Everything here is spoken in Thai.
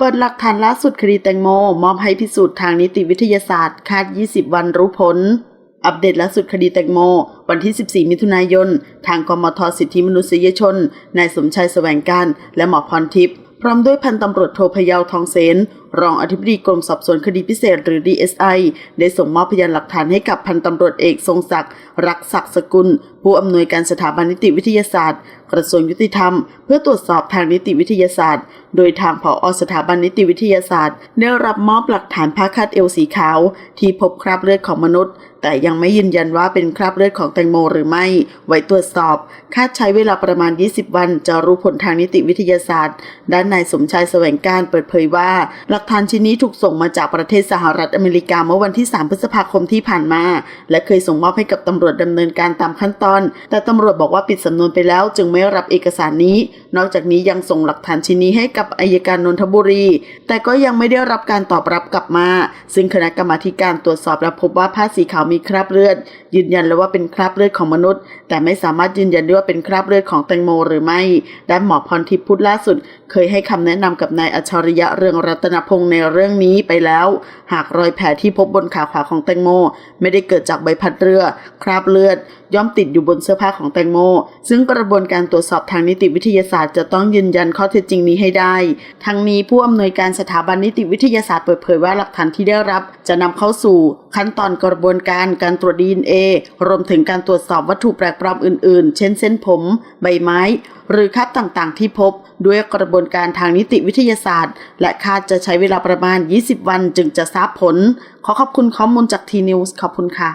เปิดหลักฐานล่าสุดคดีแตงโม มอบให้พิสูจน์ทางนิติวิทยาศาสตร์ คาด 20 วันรู้ผล อัปเดตล่าสุดคดีแตงโม วันที่ 14 มิถุนายน ทางกมทสิทธิมนุษยชน นายสมชายแสวงการ และหมอพรทิพย์ พร้อมด้วยพันตำรวจโทพยาวทองเสนรองอธิบดีกรมสอบสวนคดีพิเศษหรือ DSI ได้ส่งมอบพยานหลักฐานให้กับพันตำรวจเอกทรงศักดิ์รักศักดิ์สกุล ผู้อำนวยการสถาบันนิติวิทยาศาสตร์ กระทรวงยุติธรรม เพื่อตรวจสอบทางนิติวิทยาศาสตร์ โดยทางผอสถาบันนิติวิทยาศาสตร์ ได้รับมอบหลักฐานผ้าคาดเอวสีขาว ที่พบคราบเลือดของมนุษย์ แต่ยังไม่ยืนยันว่าเป็นคราบเลือดของแตงโมหรือไม่ ไว้ตรวจสอบ คาดใช้เวลาประมาณ 20 วัน จะรู้ผลทางนิติวิทยาศาสตร์ ด้านนายสมชายแสวงการเปิดเผยว่าหลัักฐานชิ้นนี้ถูกส่งมาจากประเทศสหรัฐอเมริกาเมื่อวันที่ 3 พฤษภาคมที่ผ่านมา และเคยส่งมอบให้กับตำรวจดำเนินการตามขั้นตอน แต่ตำรวจบอกว่าปิดสำนวนไปแล้ว จึงไม่รับเอกสารนี้ นอกจากนี้ยังส่งหลักฐานชิ้นนี้ให้กับอายการนนทบุรี แต่ก็ยังไม่ได้รับการตอบรับกลับมา ซึ่งคณะกรรมาการตรวจสอบและพบว่าผ้าสีขาวมีคราบเลือด ยืนยันแล้วว่าเป็นคราบเลือดของมนุษย์ แต่ไม่สามารถยืนยันได้ว่าเป็นคราบเลือดของแตงโมหรือไม่ด้านหมอพรทิพย์พูดล่าสุด เคยให้คำแนะนำกับนายอัจฉริยะเรืองรัตนพงในเรื่องนี้ไปแล้ว หากรอยแผลที่พบบนขาขวาของแตงโม ไม่ได้เกิดจากใบพัดเรือ คราบเลือด ย่อมติดอยู่บนเสื้อผ้าของแตงโม ซึ่งกระบวนการตรวจสอบทางนิติวิทยาศาสตร์จะต้องยืนยันข้อเท็จจริงนี้ให้ได้ ทั้งนี้ผู้อำนวยการสถาบันนิติวิทยาศาสตร์เปิดเผยว่าหลักฐานที่ได้รับ จะนำเข้าสู่ขั้นตอนกระบวนการการตรวจดีเอ็นเอรวมถึงการตรวจสอบวัตถุแปลกปลอมอื่นๆ เช่นเส้นผม ใบไม้ หรือคราบต่างๆ ที่พบ ด้วยกระบวนการทางนิติวิทยาศาสตร์ และคาดจะใช้เวลาประมาณ 20 วันจึงจะทราบผล ขอขอบคุณข้อมูลจากทีนิวส์ขอบคุณค่ะ